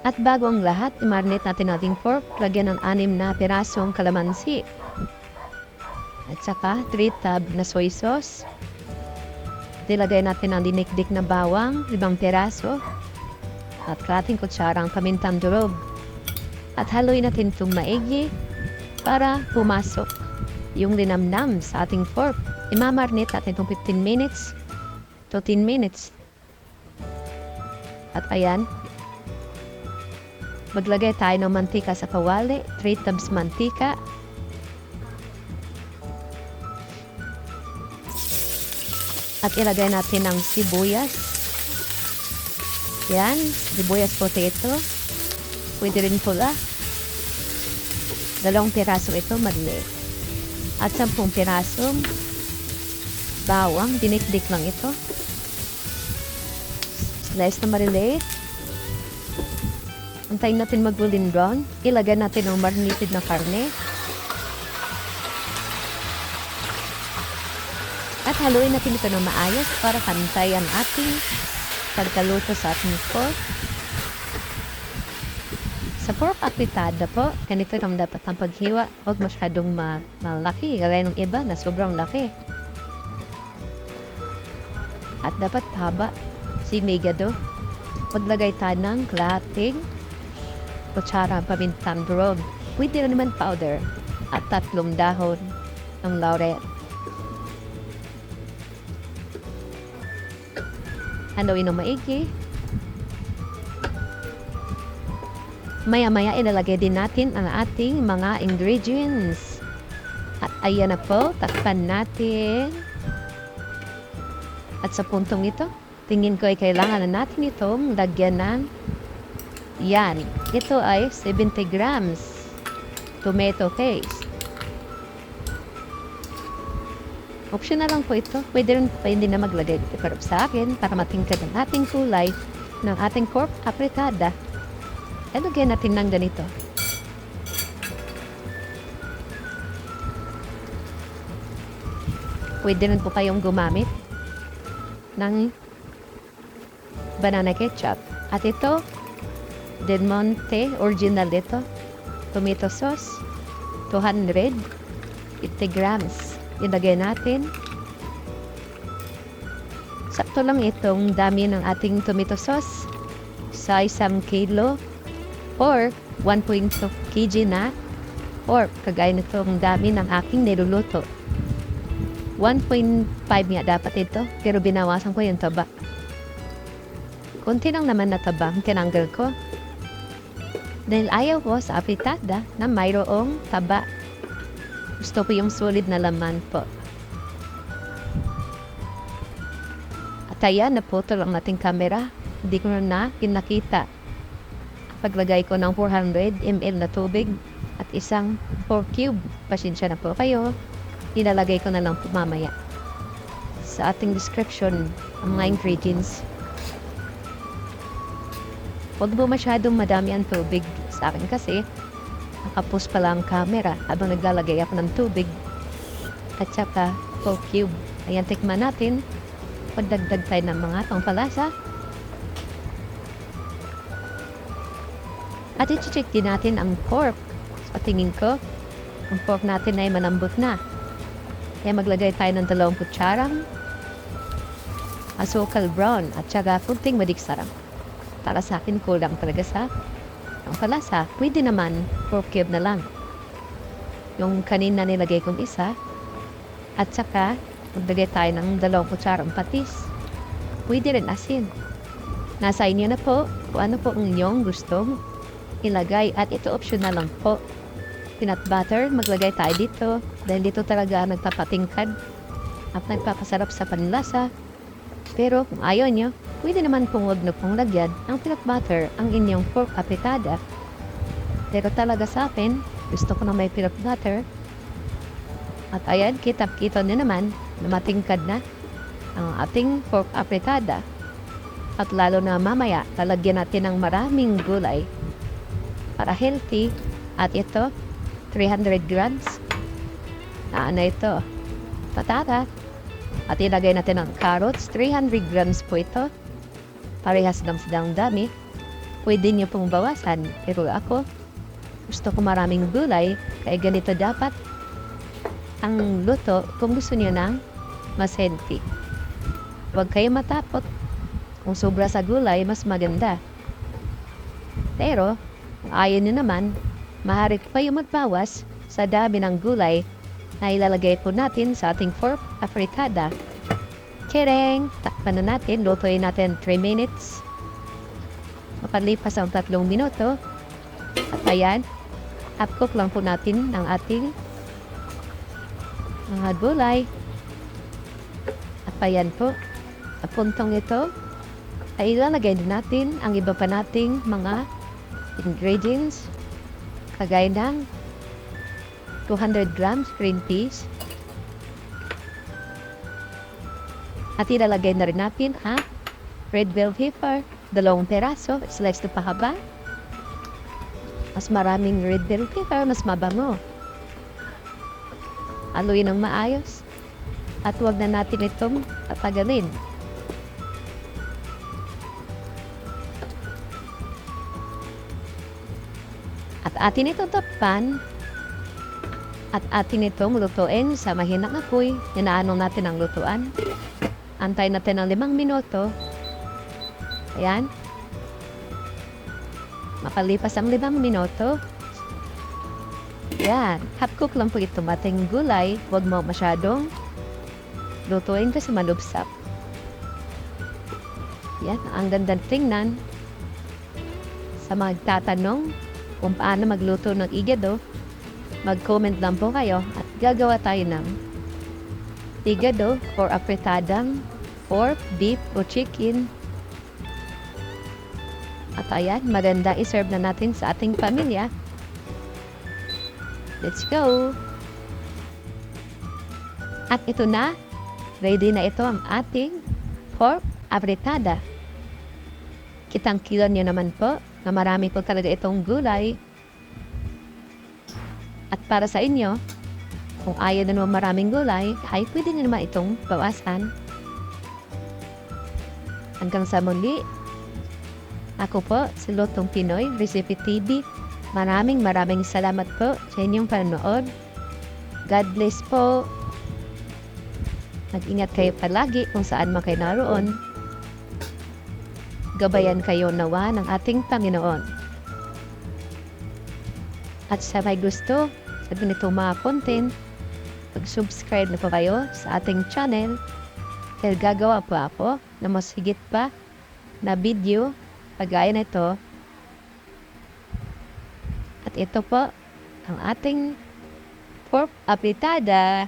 At bago ang lahat, i-marinate natin ating pork. Lagyan ng anim na pirasong kalamansi. At saka, 3 tab na soy sauce. Nilagay natin ang dinikdik na bawang, limang piraso. At kalating kutsarang pamintang durog. At haluin natin itong maigi para pumasok yung linamnam sa ating pork. Imamarnate natin itong 15 minutes to 10 minutes. At ayan, maglagay tayo ng mantika sa kawali, 3 tabs mantika. At ilagay natin ang sibuyas. Yan, sibuyas potato. Pwede rin pula. Dalawang piraso ito, maliit. At sampung pirasong bawang, dinikdik lang ito. Slice na maliliit. Antayin natin mag-golden. Ilagay natin ang marinated na karne. At haluin natin ito ng maayos para pantay ang ating pagkaluto sa ating pork. Sa pork apitada po, ganito lang dapat ang paghiwa. Huwag masyadong ma malaki. Gaya ng iba na sobrang laki. At dapat haba. Si Megado. Maglagay tayo ng kalahating kutsara pamintang durog. Na naman powder. At tatlong dahon ng laurel. Haluin ng maigi. Maya-maya ilalagay din natin ang ating mga ingredients. At ayan na po, takpan natin. At sa puntong ito, tingin ko ay kailangan na natin itong lagyan ng yan. Ito ay 70 grams tomato paste. Optional lang po ito. Pwede rin pwede na maglagay. Pero sa akin, para matingkad ang ating kulay ng ating pork apretada, lagyan natin ng ganito. Pwede rin po kayong gumamit ng banana ketchup. At ito, Del Monte, original ito. Tomato sauce, 200, 80 grams. Ilagay natin. Sakto lang itong dami ng ating tomato sauce sa isang kilo or 1.2 kg na or kagaya nitong dami ng aking niluluto. 1.5 nga dapat ito pero binawasan ko yung taba. Kunti lang naman na taba ang tinanggal ko. Dahil ayaw ko sa apritada na mayroong taba. Gusto ko yung solid na laman po. At ayan, naputol ang ating camera. Hindi ko na pinakita. Paglagay ko ng 400 ml na tubig at isang 4 cube. Pasensya na po kayo. Ilalagay ko na lang po mamaya sa ating description ang mga ingredients. Huwag mo masyadong madami ang tubig sa akin kasi nakapos pala ang camera habang naglalagay ako ng tubig at saka 4 cube. Ayan, tikman natin. Pagdagdag tayo ng mga pangpalasa. At i-check din natin ang pork. Sa tingin ko, ang pork natin ay manambot na. Kaya maglagay tayo ng dalawang kutsarang asukal brown at saka kunting madiksarang. Para sa akin, kulang talaga sa ang palasa. Pwede naman, 4 cube na lang. Yung kanina nilagay kong isa. At saka, maglagay tayo ng dalawang kutsarang patis. Pwede rin asin. Nasa inyo na po kung ano po ang inyong gustong ilagay. At ito optional lang po. Peanut butter, maglagay tayo dito. Dahil dito talaga nagpapatingkad at nagpapasarap sa panlasa. Pero kung ayaw nyo, pwede naman pong huwag na pong lagyan ng peanut butter ang inyong pork apitada. Pero talaga sa akin, gusto ko na may peanut butter. At ayan, kitap-kita nyo naman na matingkad na ang ating pork apitada. At lalo na mamaya, talagyan natin ng maraming gulay para healthy. At ito, 300 grams. Ano ito? Patata. At ilagay natin ang carrots. 300 grams po ito. Parehas lang silang dami. pwede niyo pong bawasan. Pero ako, gusto ko maraming gulay, kaya ganito dapat ang luto kung gusto niyo ng mas healthy. Huwag kayo matapot. Kung sobra sa gulay, mas maganda. Pero, ayaw niyo naman, maaari pa kayo magbawas sa dami ng gulay na ilalagay po natin sa ating pork afritada. Kereng! Takpan na natin. Lutuin natin 3 minutes. Mapalipas ang tatlong minuto. At ayan, half cook lang po natin ang ating mga gulay. At ayan po, puntong ito, ay ilalagay din natin ang iba pa nating mga ingredients kagaya ng 200 grams green peas. At ilalagay na rin natin ang red bell pepper dalawang peraso slice na pahaba. Mas maraming red bell pepper mas mabango. Aluin ng maayos. At huwag na natin itong tatagalin At atin itong takpan at atin itong lutuin sa mahinang apoy. Inaano natin ang lutuan. Antay natin ng limang minuto. Ayan. Mapalipas ang limang minuto. Yan. Half cook lang po ito. Mating gulay. Huwag mo masyadong lutuin kasi malubsap. Yan. Ang ganda tingnan. Sa magtatanong kung paano magluto ng igado, mag-comment lang po kayo at gagawa tayo ng igado or apretadang pork, beef o chicken. At ayan, maganda iserve na natin sa ating pamilya. Let's go! At ito na, ready na ito ang ating pork apretada. Kitang kilo niyo naman po na marami po talaga itong gulay. At para sa inyo, kung ayaw na naman maraming gulay, ay pwede nyo naman itong bawasan. Hanggang sa muli, ako po si Lotong Pinoy, Recipe TV. Maraming maraming salamat po sa inyong panonood. God bless po. Mag-ingat kayo palagi kung saan man kayo naroon gabayan kayo nawa ng ating Panginoon. At sa may gusto sa ganito mga content, mag-subscribe na po kayo sa ating channel dahil gagawa po ako na mas higit pa na video kagaya na ito. At ito po ang ating pork apritada.